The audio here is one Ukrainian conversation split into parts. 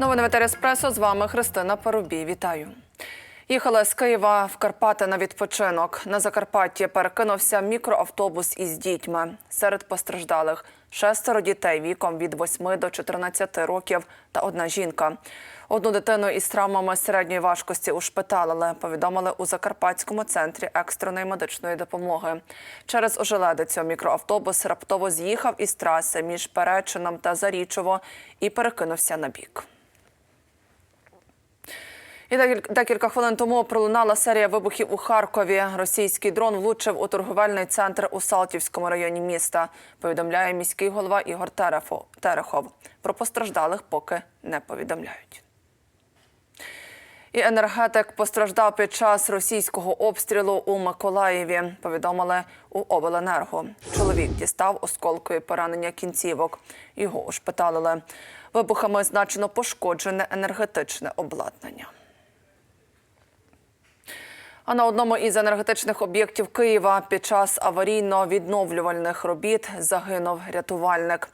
Новини Еспресо. З вами Христина Парубій. Вітаю. Їхали з Києва в Карпати на відпочинок. На Закарпатті перекинувся мікроавтобус із дітьми. Серед постраждалих шестеро дітей віком від 8 до 14 років та одна жінка. Одну дитину із травмами середньої важкості ушпиталили, повідомили у Закарпатському центрі екстреної медичної допомоги. Через ожеледицю мікроавтобус раптово з'їхав із траси між Перечином та Зарічово і перекинувся на бік. І декіль- декілька хвилин тому пролунала серія вибухів у Харкові. Російський дрон влучив у торговельний центр у Салтівському районі міста. Повідомляє міський голова Ігор Терехов. Про постраждалих поки не повідомляють. І енергетик постраждав під час російського обстрілу у Миколаєві. Повідомили у обленерго. Чоловік дістав осколкові поранення кінцівок. Його ушпиталили. Вибухами значно пошкоджене енергетичне обладнання. А на одному із енергетичних об'єктів Києва під час аварійно-відновлювальних робіт загинув рятувальник.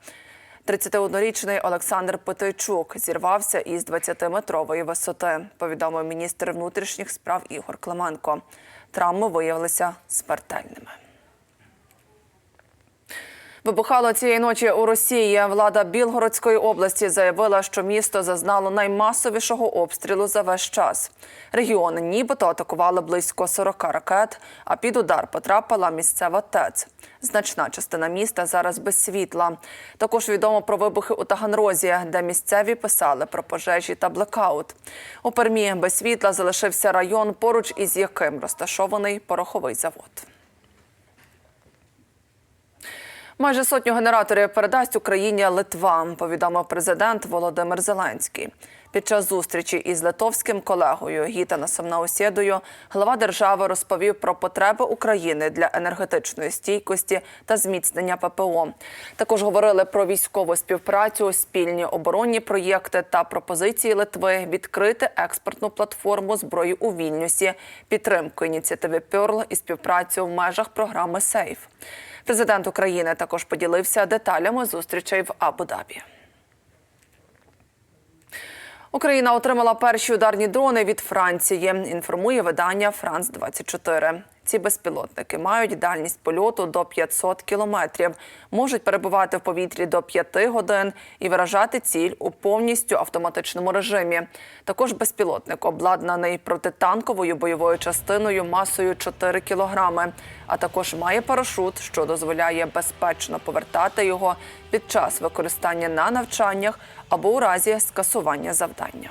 31-річний Олександр Петейчук зірвався із 20-метрової висоти, повідомив міністр внутрішніх справ Ігор Клименко. Травми виявилися смертельними. Вибухало цієї ночі у Росії. Влада Білгородської області заявила, що місто зазнало наймасовішого обстрілу за весь час. Регіон нібито атакували близько 40 ракет, а під удар потрапила місцева ТЕЦ. Значна частина міста зараз без світла. Також відомо про вибухи у Таганрозі, де місцеві писали про пожежі та блекаут. У Пермі без світла залишився район, поруч із яким розташований пороховий завод. Майже сотню генераторів передасть Україні Литва, повідомив президент Володимир Зеленський. Під час зустрічі із литовським колегою Гітанасом Наусєдою глава держави розповів про потреби України для енергетичної стійкості та зміцнення ППО. Також говорили про військову співпрацю, спільні оборонні проєкти та пропозиції Литви відкрити експортну платформу зброї у Вільнюсі, підтримку ініціативи Пьорл і співпрацю в межах програми Сейф. Президент України також поділився деталями зустрічей в Абу-Дабі. Україна отримала перші ударні дрони від Франції. Інформує видання Франс 24 Ці безпілотники мають дальність польоту до 500 кілометрів, можуть перебувати в повітрі до 5 годин і виражати ціль у повністю автоматичному режимі. Також безпілотник обладнаний протитанковою бойовою частиною масою 4 кілограми, а також має парашут, що дозволяє безпечно повертати його під час використання на навчаннях або у разі скасування завдання.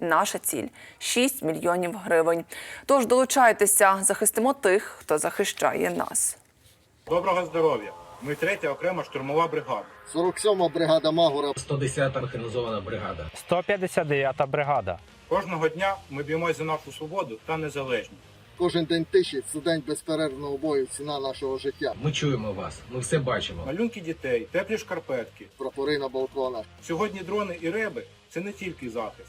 Наша ціль 6 мільйонів гривень. Тож долучайтеся, захистимо тих, хто захищає нас. Доброго здоров'я! Ми третя окрема штурмова бригада. 47-ма бригада Магура 110-та механізована бригада. 159-та бригада. Кожного дня ми б'ємось за нашу свободу та незалежність. Кожен день тиші це день безперервного бою, ціна нашого життя. Ми чуємо вас, ми все бачимо. Малюнки дітей, теплі шкарпетки. Прапори на балконах. Сьогодні дрони і реби це не тільки захист,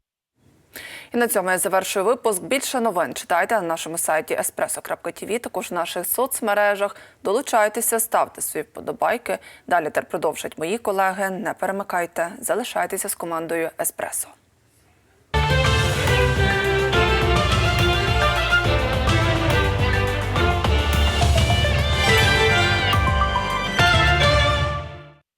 І на цьому я завершую випуск. Більше новин читайте на нашому сайті espresso.tv, також в наших соцмережах. Долучайтеся, ставте свої вподобайки. Далі тепер продовжать мої колеги. Не перемикайте, залишайтеся з командою Еспресо.